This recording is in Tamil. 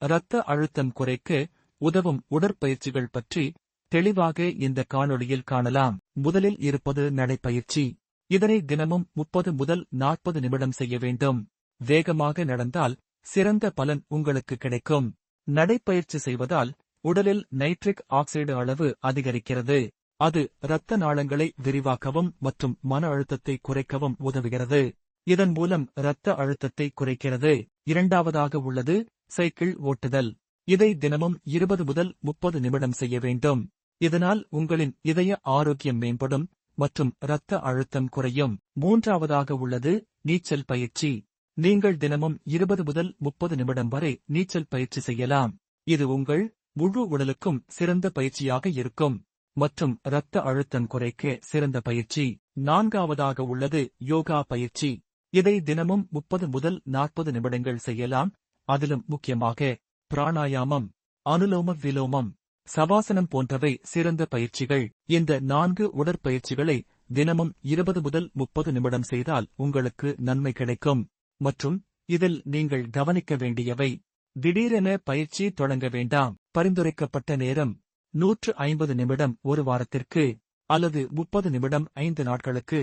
இரத்த அழுத்தம் குறைக்க உதவும் உடற்பயிற்சிகள் பற்றி தெளிவாக இந்த காணொளியில் காணலாம். முதலில் இருப்பது நடைப்பயிற்சி. இதனை தினமும் முப்பது முதல் நாற்பது நிமிடம் செய்ய வேண்டும். வேகமாக நடந்தால் சிறந்த பலன் உங்களுக்கு கிடைக்கும். நடைப்பயிற்சி செய்வதால் உடலில் நைட்ரிக் ஆக்சைடு அளவு அதிகரிக்கிறது. அது இரத்த நாளங்களை விரிவாக்கவும் மற்றும் மன அழுத்தத்தை குறைக்கவும் உதவுகிறது. இதன் மூலம் இரத்த அழுத்தத்தை குறைக்கிறது. இரண்டாவதாக உள்ளது சைக்கிள் ஓட்டுதல். இதை தினமும் இருபது முதல் முப்பது நிமிடம் செய்ய வேண்டும். இதனால் உங்களின் இதய ஆரோக்கியம் மேம்படும் மற்றும் இரத்த அழுத்தம் குறையும். மூன்றாவதாக உள்ளது நீச்சல் பயிற்சி. நீங்கள் தினமும் இருபது முதல் முப்பது நிமிடம் வரை நீச்சல் பயிற்சி செய்யலாம். இது உங்கள் முழு உடலுக்கும் சிறந்த பயிற்சியாக இருக்கும் மற்றும் இரத்த அழுத்தம் குறைக்க சிறந்த பயிற்சி. நான்காவதாக உள்ளது யோகா பயிற்சி. இதை தினமும் முப்பது முதல் நாற்பது நிமிடங்கள் செய்யலாம். அதிலும் முக்கியமாக பிராணாயாமம் அனுலோம விலோமம் சவாசனம் போன்றவை சிறந்த பயிற்சிகள். இந்த நான்கு உடற்பயிற்சிகளை தினமும் இருபது முதல் முப்பது நிமிடம் செய்தால் உங்களுக்கு நன்மை கிடைக்கும். மற்றும் இதில் நீங்கள் கவனிக்க வேண்டியவை திடீரென பயிற்சி தொடங்க வேண்டாம். பரிந்துரைக்கப்பட்ட நேரம் நூற்று ஐம்பது நிமிடம் ஒரு வாரத்திற்கு அல்லது முப்பது நிமிடம் ஐந்து நாட்களுக்கு.